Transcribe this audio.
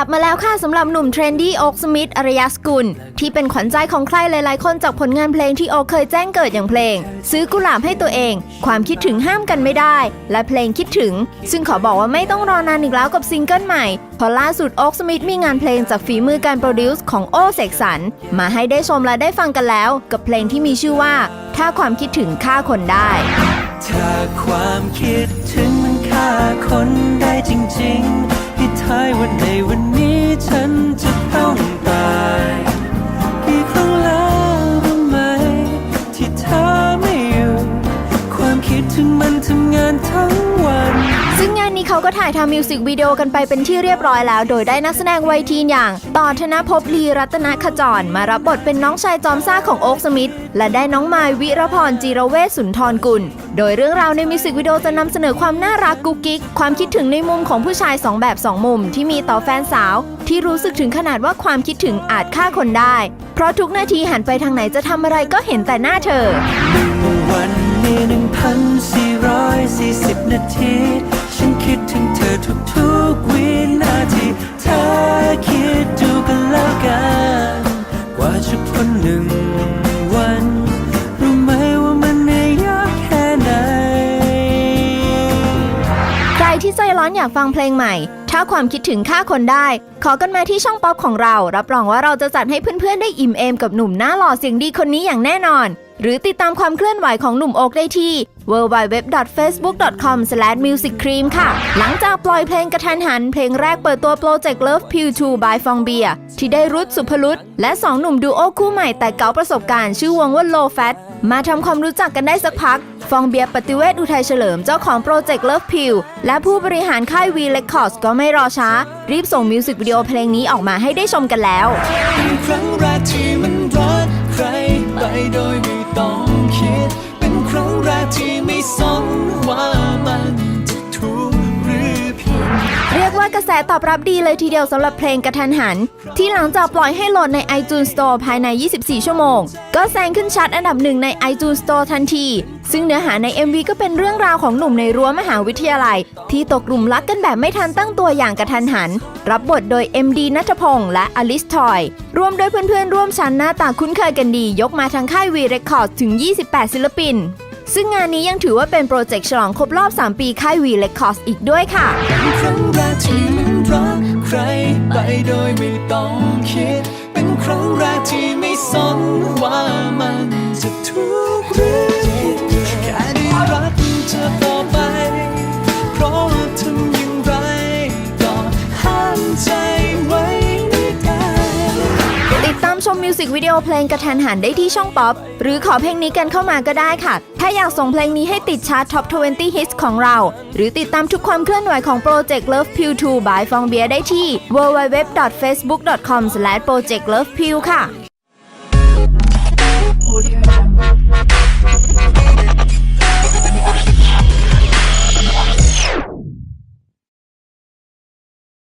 ลับมาแล้วค่ะสำหรับหนุ่มเทรนดี้โอ๊กสมิธอารยาสกุล ที่เป็นขวัญใจของใครหลายๆ คนจากผลงานเพลงที่โอ๊กเคยแจ้งเกิดอย่างเพลง ซื้อกุหลาบให้ตัวเอง ความคิดถึงห้ามกันไม่ได้ และเพลงคิดถึง ซึ่งขอบอกว่าไม่ต้องรอนานอีกแล้วกับซิงเกิลใหม่เพราะล่าสุดโอ๊กสมิธมีงานเพลงจากฝีมือการโปรดิวซ์ของโอเสกสรรมาให้ได้ชมและได้ฟังกันแล้ว กับเพลงที่มีชื่อว่า ถ้าความคิดถึงฆ่าคนได้ ถ้าความคิดถึงมันฆ่าคนได้จริงๆให้ทายวันในวันนี้านทั้งวัน ซึ่งงานนี้เขาก็ถ่ายทำมิวสิกวิดีโอกันไปเป็นที่เรียบร้อยแล้ว โดยได้นักแสดงวัยทีนอย่าง ต่อธนภพลีรัตนขจร มารับบทเป็นน้องชายจอมซ่าของโอ๊กสมิธและได้น้องมายวิรพรจีรเวชสุนทรกุล โดยเรื่องราวในมิวสิกวิดีโอจะนำเสนอความน่ารักกุ๊กกิ๊กความคิดถึงในมุมของผู้ชายสองแบบสองมุมที่มีต่อแฟนสาว ที่รู้สึกถึงขนาดว่าความคิดถึงอาจฆ่าคนได้ เพราะทุกนาทีหันไปทางไหนจะทำอะไรก็เห็นแต่หน้าเธอวันมีหนึ่งพันสี่ ร้อยสี่สิบนาที ฉันคิดถึงเธอทุกๆวินาทีเธอคิดดูกันแล้วกัน กว่าจะพ้นหนึ่งวัน รู้ไหมว่ามันเหนื่อยยากแค่ไหน ใครที่ใจร้อนอยากฟังเพลงใหม่ ถ้าความคิดถึงฆ่าคนได้ขอกันมาที่ช่องป๊อปของเรา รับรองว่าเราจะจัดให้เพื่อนๆได้อิ่มเอมกับหนุ่มหน้าหล่อเสียงดีคนนี้อย่างแน่นอน หรือติดตามความเคลื่อนไหวของหนุ่มโอ๊กได้ที่ www.facebook.com/musiccream ค่ะ หลังจากปล่อยเพลงกระทันหัน เพลงแรกเปิดตัวโปรเจกต์ Love Pill 2 by ฟองเบียที่ได้รุดสุภลุตและ2หนุ่มดูโอคู่ใหม่แต่เก๋าประสบการณ์ชื่อวงว่า Low Fat มาทำความรู้จักกันได้สักพัก ฟองเบียร์ปฏิเวศอุทัยเฉลิมเจ้าของโปรเจกต์ Love Pill และผู้บริหารค่าย V Records ก็ไม่รอช้า รีบส่งมิวสิกวิดีโอีโอเพลงนี้ออกมาให้ได้ชมกันแล้วเป็นครั้งแรกที่มันรักใครไปโดยไม่ต้องคิด เป็นครั้งแรกที่ไม่สนว่า แสตอบรับดีเลยทีเดียวสำหรับเพลงกระทันหัน ที่หลังจากปล่อยให้โหลดใน iTunes Store ภายใน 24 ชั่วโมง ก็แซงขึ้นชัดอันดับหนึ่งใน iTunes Store ทันที ซึ่งเนื้อหาใน MV ก็เป็นเรื่องราวของหนุ่มในรั้วมหาวิทยาลัย ที่ตกหลุมรักกันแบบไม่ทันตั้งตัวอย่างกระทันหัน รับบทโดย MD นัทพงษ์และอลิสทอยรวมโดยเพื่อนๆร่วมชั้นหน้าตาคุ้นเคยกันดี ยกมาทางค่าย V Records ถึง 28 ศิลปิน ซึ่งงานนี้ยังถือว่าเป็นโปรเจกต์ฉลองครบรอบ 3 ปีค่ายวีเลคคอสอีกด้วยค่ะ เป็นครั้งแรกที่มันรักใครไปโดยไม่ต้องคิด เป็นครั้ง ชมมิวสิกวิดีโอเพลงกระทันหันได้ที่ช่องป๊อป หรือขอเพลงนี้กันเข้ามาก็ได้ค่ะ ถ้าอยากส่งเพลงนี้ให้ติดชาร์ตท็อป 20 ฮิตของเรา หรือติดตามทุกความเคลื่อนไหวของโปรเจกต์ Love Pill 2 by ฟองเบียได้ที่ www.facebook.com/projectlovepill ค่ะ